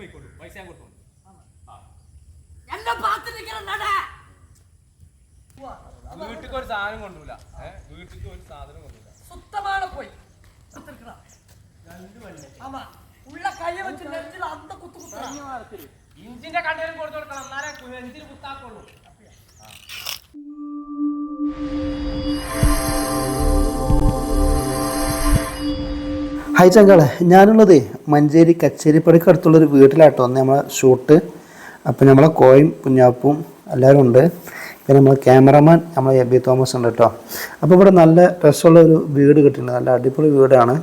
പോയിക്കോളൂ പൈസ ഞാൻ കൊടുത്തോളൂ എന്നെ പാത്ത് നിൽക്കണം നട വീട്ടിക്ക് ഒരു സാധനം കൊണ്ടുപോല ഏഹ് വീട്ടിക്ക് ഒരു സാധനം കൊണ്ടുപോല சுத்தமான போய் ஆமா உள்ள கைய வச்சு நெஞ்சில அந்த குத்து குத்துறான் ഇഞ്ചിന്റെ കണ്ടേലും കൊടുത്തു കൊടുക്കണം എന്നാലേ എന്തിന് കുത്താക്കുള്ളൂ ഹായ് ചങ്കളെ. ഞാനുള്ളത് മഞ്ചേരി കച്ചേരിപ്പടിക്ക് അടുത്തുള്ളൊരു വീട്ടിലാട്ടോ. അന്ന് നമ്മളെ ഷൂട്ട് അപ്പം നമ്മളെ കോയും കുഞ്ഞാപ്പും എല്ലാവരും ഉണ്ട്. പിന്നെ നമ്മളെ ക്യാമറമാൻ നമ്മളെ എബി തോമസ് ഉണ്ട് കേട്ടോ. അപ്പോൾ ഇവിടെ നല്ല രസമുള്ള ഒരു വീട് കിട്ടിയിട്ടുണ്ട്. നല്ല അടിപൊളി വീടാണ്.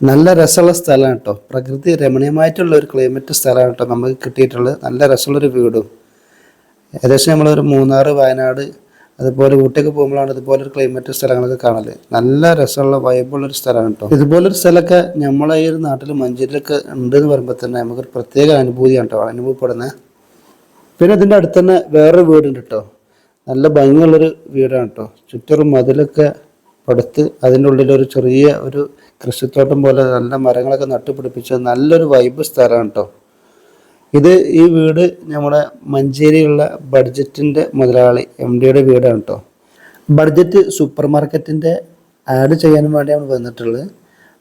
നല്ല രസമുള്ള സ്ഥലമാണ് കേട്ടോ. പ്രകൃതി രമണീയമായിട്ടുള്ള ഒരു ക്ലൈമറ്റ് സ്ഥലമാണ് കേട്ടോ നമുക്ക് കിട്ടിയിട്ടുള്ളത്. നല്ല രസമുള്ളൊരു വീടും. ഏകദേശം നമ്മളൊരു മൂന്നാറ് വയനാട് അതുപോലെ ഊട്ടിയൊക്കെ പോകുമ്പോഴാണ് ഇതുപോലെ ഒരു ക്ലൈമറ്റ് സ്ഥലങ്ങളൊക്കെ കാണൽ. നല്ല രസമുള്ള വൈബുള്ള ഒരു സ്ഥലമാണ് കേട്ടോ ഇതുപോലൊരു സ്ഥലമൊക്കെ നമ്മളെ ഈ ഒരു നാട്ടിൽ മഞ്ചേരിയിലൊക്കെ ഉണ്ട് എന്ന് പറയുമ്പോൾ തന്നെ നമുക്കൊരു പ്രത്യേക അനുഭൂതിയാണ് കേട്ടോ അനുഭവപ്പെടുന്നത് പിന്നെ ഇതിന്റെ അടുത്ത് തന്നെ വേറൊരു വീടുണ്ട് കേട്ടോ നല്ല ഭംഗിയുള്ളൊരു വീടാണ് കേട്ടോ ചുറ്റൊരു മതിലൊക്കെ പടുത്ത് അതിന്റെ ഉള്ളിലൊരു ചെറിയ ഒരു കൃഷിത്തോട്ടം പോലെ നല്ല മരങ്ങളൊക്കെ നട്ടുപിടിപ്പിച്ച നല്ലൊരു വൈബ് സ്ഥലമാണ് കേട്ടോ ഇത് ഈ വീട് നമ്മുടെ മഞ്ചേരിയുള്ള ബഡ്ജറ്റിന്റെ മുതലാളി എം ഡിയുടെ വീടാണ് കേട്ടോ ബഡ്ജറ്റ് സൂപ്പർ മാർക്കറ്റിന്റെ ആഡ് ചെയ്യാനും വേണ്ടിയാണ് വന്നിട്ടുള്ളത്.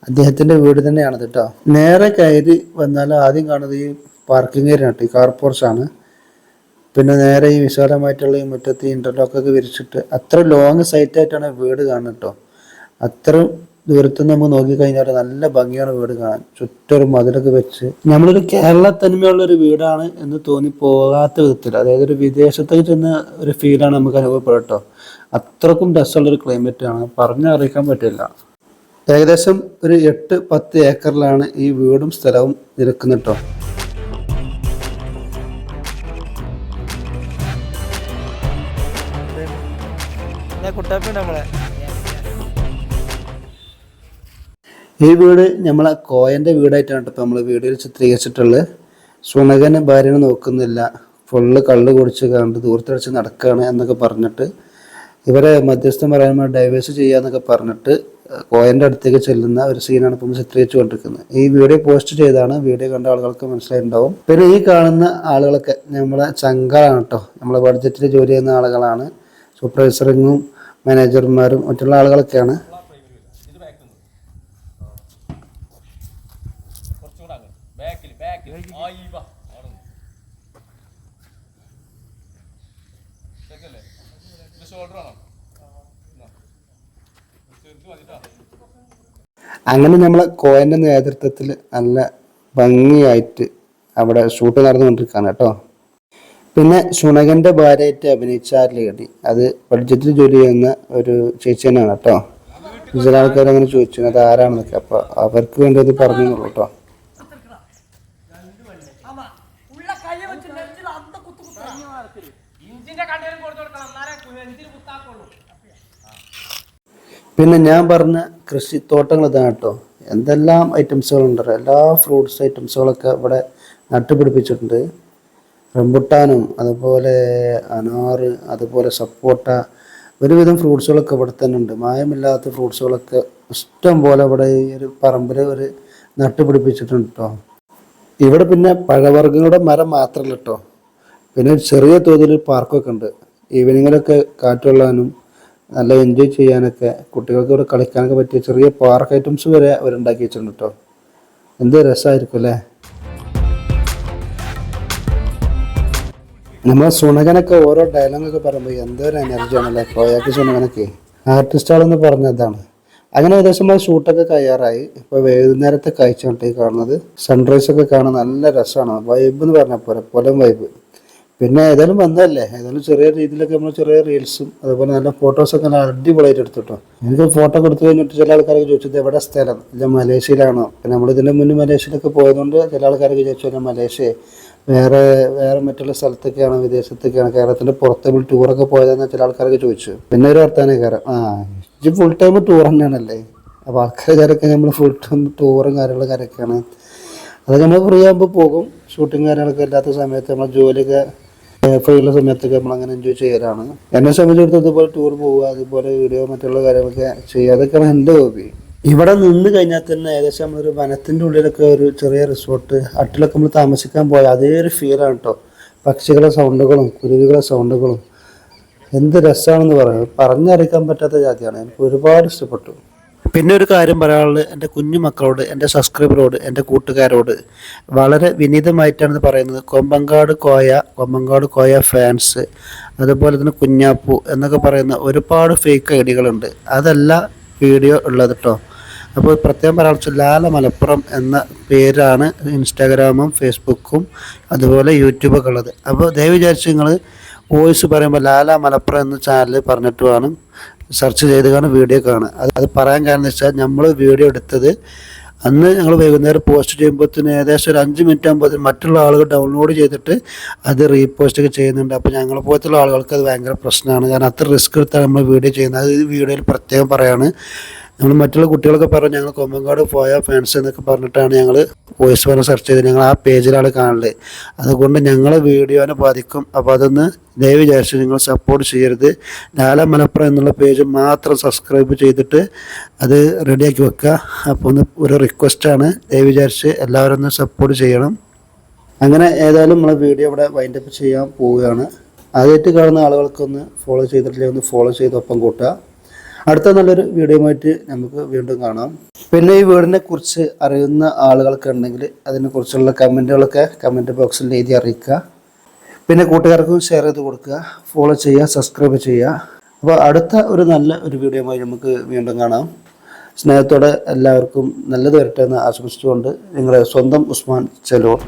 അദ്ദേഹത്തിന്റെ വീട് തന്നെയാണ് കേട്ടോ നേരെ കയറി വന്നാൽ ആദ്യം കാണുന്നത് ഈ പാർക്കിംഗ് ഏരിയ കേട്ടോ ഈ കാർ പോർച്ചാണ് പിന്നെ നേരെ ഈ വിശാലമായിട്ടുള്ള ഈ മുറ്റത്ത് ഇന്റർലോക്കൊക്കെ വിരിച്ചിട്ട് അത്ര ലോങ് സൈറ്റായിട്ടാണ് വീട് കാണുന്നത് കേട്ടോ അത്ര ദൂരത്ത് നമ്മൾ നോക്കിക്കഴിഞ്ഞാൽ നല്ല ഭംഗിയാണ് വീട് കാണാൻ ചുറ്റൊരു മതിലൊക്കെ വെച്ച് നമ്മളൊരു കേരള തനിമയുള്ള ഒരു വീടാണ് എന്ന് തോന്നി പോകാത്ത വിധത്തിൽ അതായത് ഒരു വിദേശത്തേക്ക് ചെന്ന ഒരു ഫീലാണ് നമുക്ക് അനുഭവപ്പെടട്ടോ അത്രക്കും രസമുള്ളൊരു ക്ലൈമറ്റ് ആണ്. പറഞ്ഞറിയിക്കാൻ പറ്റില്ല. ഏകദേശം ഒരു എട്ട് പത്ത് ഏക്കറിലാണ് ഈ വീടും സ്ഥലവും നിൽക്കുന്നത് കേട്ടോ. കുട്ടാപ്പിണ്ട് ഈ വീട് നമ്മളെ കോയന്റെ വീടായിട്ടാണ് കേട്ടോ നമ്മൾ വീഡിയോയിൽ ചിത്രീകരിച്ചിട്ടുള്ളത്. സുണകന് ഭാര്യനെ നോക്കുന്നില്ല. ഫുള്ള് കള്ള് കുടിച്ച് കണ്ട് ദൂരത്തടിച്ച് നടക്കുകയാണ് എന്നൊക്കെ പറഞ്ഞിട്ട് ഇവരെ മധ്യസ്ഥം പറയാൻ ഡൈവേഴ്സ് ചെയ്യാന്നൊക്കെ പറഞ്ഞിട്ട് കോയന്റെ അടുത്തേക്ക് ചെല്ലുന്ന ഒരു സീനാണ് ഇപ്പം ചിത്രീകരിച്ചു കൊണ്ടിരിക്കുന്നത്. ഈ വീഡിയോ പോസ്റ്റ് ചെയ്താണ് വീഡിയോ കണ്ട ആളുകൾക്ക് മനസ്സിലായിട്ടുണ്ടാവും. പിന്നെ ഈ കാണുന്ന ആളുകളൊക്കെ നമ്മളെ ചങ്കളാണ് കേട്ടോ. നമ്മളെ ബഡ്ജറ്റിൽ ജോലി ചെയ്യുന്ന ആളുകളാണ്. സൂപ്പർവൈസറിങ്ങും മാനേജർമാരും മറ്റുള്ള ആളുകളൊക്കെയാണ്. അങ്ങനെ നമ്മൾ കോയന്റെ നേതൃത്വത്തിൽ നല്ല ഭംഗിയായിട്ട് അവിടെ ഷൂട്ട് നടന്നുകൊണ്ടിരിക്കുകയാണ് കേട്ടോ. പിന്നെ ശുണകന്റെ ഭാര്യയായിട്ട് അഭിനയിച്ച ആ ലേഡി. അത് ബഡ്ജറ്റിൽ ജോലി ചെയ്യുന്ന ഒരു ചേച്ചി തന്നെയാണ് കേട്ടോ. ചില ആൾക്കാർ അങ്ങനെ ചോദിച്ചു അത് ആരാണെന്നൊക്കെ? അപ്പൊ അവർക്ക് വേണ്ടി അത് പറഞ്ഞു കേട്ടോ. പിന്നെ ഞാൻ പറഞ്ഞ കൃഷിത്തോട്ടങ്ങൾ ഇതാണ് കേട്ടോ. എന്തെല്ലാം ഐറ്റംസുകളുണ്ട് എല്ലാ ഫ്രൂട്ട്സ് ഐറ്റംസുകളൊക്കെ ഇവിടെ നട്ടുപിടിപ്പിച്ചിട്ടുണ്ട്. റംബുട്ടാനും അതുപോലെ അനാറ് അതുപോലെ സപ്പോട്ട ഒരുവിധം ഫ്രൂട്ട്സുകളൊക്കെ ഇവിടെ തന്നെ ഉണ്ട്. മായമില്ലാത്ത ഫ്രൂട്ട്സുകളൊക്കെ ഇഷ്ടം പോലെ ഇവിടെ ഈ ഒരു പറമ്പിൽ ഒരു നട്ടുപിടിപ്പിച്ചിട്ടുണ്ട് കേട്ടോ. ഇവിടെ പിന്നെ പഴവർഗങ്ങളുടെ മരം മാത്രമല്ല കേട്ടോ. പിന്നെ ചെറിയ തോതിൽ പാർക്കൊക്കെ ഉണ്ട്. ഈവനിങ്ങിലൊക്കെ കാറ്റുകൊള്ളാനും നല്ല എൻജോയ് ചെയ്യാനൊക്കെ കുട്ടികൾക്ക് ഇവിടെ കളിക്കാനൊക്കെ പറ്റിയ ചെറിയ പാർക്ക് ഐറ്റംസ് വരെ അവരുണ്ടാക്കി വെച്ചിട്ടുണ്ട് കേട്ടോ എന്ത് രസമായിരിക്കും അല്ലേ? നമ്മൾ സുണകനൊക്കെ ഓരോ ഡയലോഗൊക്കെ പറയുമ്പോൾ എന്തൊരു എനർജിയാണല്ലേ കോയാക്ക് സുണകനൊക്കെ ആർട്ടിസ്റ്റുകളെന്ന് പറഞ്ഞതാണ് അങ്ങനെ ഏകദേശം നമ്മൾ ഷൂട്ടൊക്കെ തയ്യാറായി. ഇപ്പോൾ വൈകുന്നേരത്തെ കഴിച്ചോട്ടേ കാണുന്നത്. സൺറൈസൊക്കെ കാണാൻ നല്ല രസമാണ്. വൈബ് എന്ന് പറഞ്ഞാൽ പോലെ പൊലം വൈബ് പിന്നെ ഏതായാലും വന്നതല്ലേ? ഏതായാലും ചെറിയ രീതിയിലൊക്കെ നമ്മൾ ചെറിയ റീൽസും അതുപോലെ നല്ല ഫോട്ടോസൊക്കെ നല്ല അടിപൊളിയായിട്ട് എടുത്തിട്ടോ. എനിക്ക് ഫോട്ടോ കൊടുത്തു കഴിഞ്ഞിട്ട് ചില ആൾക്കാരൊക്കെ ചോദിച്ചത് എവിടെ സ്ഥലം? ഇല്ല മലേഷ്യയിലാണോ? പിന്നെ നമ്മൾ ഇതിന്റെ മുന്നേ മലേഷ്യയിലൊക്കെ പോയതുകൊണ്ട് ചില ആൾക്കാരൊക്കെ ചോദിച്ചു മലേഷ്യ വേറെ വേറെ മറ്റുള്ള സ്ഥലത്തൊക്കെയാണ്? വിദേശത്തൊക്കെയാണ്? കേരളത്തിന്റെ പുറത്ത് ടൂറൊക്കെ പോയതെന്ന് ചില ആൾക്കാരൊക്കെ ചോദിച്ചു. പിന്നെ ഒരു വർത്താനം കയറാം ആ ഇത് ഫുൾ ടൈം ടൂർ തന്നെയാണല്ലേ? അപ്പോൾ ആൾക്കാരൊക്കെ നമ്മൾ ഫുൾ ടൈം ടൂറും കാര്യങ്ങളും കാര്യമൊക്കെയാണ്. അതൊക്കെ നമ്മൾ ഫ്രീ ആകുമ്പോൾ പോകും. ഷൂട്ടിങ് കാര്യങ്ങളൊക്കെ ഇല്ലാത്ത സമയത്ത് നമ്മൾ ജോലിയൊക്കെ ഫ്രീ ഉള്ള സമയത്തൊക്കെ നമ്മൾ അങ്ങനെ എൻജോയ് ചെയ്യാറാണ് എന്നെ സംബന്ധിച്ചിടത്തോളം ഇതുപോലെ ടൂർ പോവുക അതുപോലെ വീഡിയോ മറ്റുള്ള കാര്യങ്ങളൊക്കെ ചെയ്യുക അതൊക്കെയാണ് എന്റെ ഹോബി ഇവിടെ നിന്ന് കഴിഞ്ഞാൽ തന്നെ ഏകദേശം നമ്മളൊരു വനത്തിന്റെ ഉള്ളിലൊക്കെ ഒരു ചെറിയ റിസോർട്ട് അട്ടിലൊക്കെ നമ്മൾ താമസിക്കാൻ പോയാൽ അതേ ഒരു ഫീലാണ് കേട്ടോ പക്ഷികളുടെ സൗണ്ടുകളും കുരുവികളുടെ സൗണ്ടുകളും എന്ത് രസമാണെന്ന് പറയാം. പറഞ്ഞറിയിക്കാൻ പറ്റാത്ത ജാതിയാണ്. എനിക്ക് ഒരുപാട് ഇഷ്ടപ്പെട്ടു. പിന്നെ ഒരു കാര്യം പറയാനുള്ളത്. എന്റെ കുഞ്ഞു മക്കളോട് എന്റെ സബ്സ്ക്രൈബറോട് എന്റെ കൂട്ടുകാരോട് വളരെ വിനീതമായിട്ടാണ് പറയുന്നത്. കൊമ്പങ്കാട് കോയ കൊമ്പങ്കാട് കോയ ഫാൻസ് അതുപോലെ തന്നെ കുഞ്ഞാപ്പു എന്നൊക്കെ പറയുന്ന ഒരുപാട് ഫേക്ക് ഐ ഡികളുണ്ട് അതല്ല വീഡിയോ ഉള്ളത് കേട്ടോ അപ്പോൾ പ്രത്യേകം പറയാൻ ലാല മലപ്പുറം എന്ന പേരാണ് ഇൻസ്റ്റാഗ്രാമും ഫേസ്ബുക്കും അതുപോലെ യൂട്യൂബൊക്കെ ഉള്ളത്. അപ്പോൾ ദയവ് വിചാരിച്ച് നിങ്ങൾ വോയിസ് പറയുമ്പോൾ ലാല മലപ്പുറം എന്ന ചാനൽ പറഞ്ഞിട്ട് വേണം. സെർച്ച് ചെയ്ത് കാണും. വീഡിയോ കാണുക അത് അത് പറയാൻ കാരണം വെച്ചാൽ നമ്മൾ വീഡിയോ എടുത്തത് അന്ന് ഞങ്ങൾ വൈകുന്നേരം പോസ്റ്റ് ചെയ്യുമ്പോഴത്തേന് ഏകദേശം ഒരു അഞ്ച് മിനിറ്റ് ആകുമ്പോൾ മറ്റുള്ള ആളുകൾ ഡൗൺലോഡ് ചെയ്തിട്ട് അത് റീപോസ്റ്റ് ഒക്കെ ചെയ്യുന്നുണ്ട്. അപ്പോൾ ഞങ്ങളെ പോലത്തുള്ള ആളുകൾക്ക് അത് ഭയങ്കര പ്രശ്നമാണ്. കാരണം അത്ര റിസ്ക് എടുത്താണ് നമ്മൾ വീഡിയോ ചെയ്യുന്നത്. അത് വീഡിയോയിൽ പ്രത്യേകം പറയാണ്. നമ്മൾ മറ്റുള്ള കുട്ടികളൊക്കെ പറഞ്ഞു ഞങ്ങൾ കൊമ്പങ്കാട് പോയ ഫാൻസ് എന്നൊക്കെ പറഞ്ഞിട്ടാണ് ഞങ്ങൾ വോയിസ് പറഞ്ഞ് സെർച്ച് ചെയ്ത് ഞങ്ങൾ ആ പേജിലാണ് കാണുന്നത് അതുകൊണ്ട് ഞങ്ങളെ വീഡിയോനെ ബാധിക്കും അപ്പോൾ അതൊന്ന് ദയവ് വിചാരിച്ച് നിങ്ങൾ സപ്പോർട്ട് ചെയ്യരുത്. ലാല മലപ്പുറം എന്നുള്ള പേജ് മാത്രം സബ്സ്ക്രൈബ് ചെയ്തിട്ട് അത് റെഡിയാക്കി വെക്കുക. അപ്പോൾ ഒന്ന് ഒരു റിക്വസ്റ്റാണ് ദയവ് വിചാരിച്ച് എല്ലാവരും ഒന്ന് സപ്പോർട്ട് ചെയ്യണം. അങ്ങനെ ഏതായാലും നമ്മൾ വീഡിയോ ഇവിടെ വൈൻഡപ്പ് ചെയ്യാൻ പോവുകയാണ്. ആദ്യമായിട്ട് കാണുന്ന ആളുകൾക്കൊന്ന് ഫോളോ ചെയ്തിട്ടില്ലെങ്കിൽ ഒന്ന് ഫോളോ ചെയ്ത് ഒപ്പം കൂട്ടുക. അടുത്ത നല്ലൊരു വീഡിയോയുമായിട്ട് നമുക്ക് വീണ്ടും കാണാം. പിന്നെ ഈ വീടിനെ കുറിച്ച് അറിയുന്ന ആളുകൾക്ക് ഉണ്ടെങ്കിൽ അതിനെക്കുറിച്ചുള്ള കമന്റുകളൊക്കെ കമന്റ് ബോക്സിൽ എഴുതി അറിയിക്കുക. പിന്നെ കൂട്ടുകാർക്കും ഷെയർ ചെയ്ത് കൊടുക്കുക. ഫോളോ ചെയ്യുക സബ്സ്ക്രൈബ് ചെയ്യുക. അപ്പോൾ അടുത്ത ഒരു നല്ല ഒരു വീഡിയോയുമായി നമുക്ക് വീണ്ടും കാണാം. സ്നേഹത്തോടെ എല്ലാവർക്കും നല്ലത് വരട്ടെ എന്ന് ആശംസിച്ചുകൊണ്ട് നിങ്ങളുടെ സ്വന്തം ഉസ്മാൻ ചെലൂർ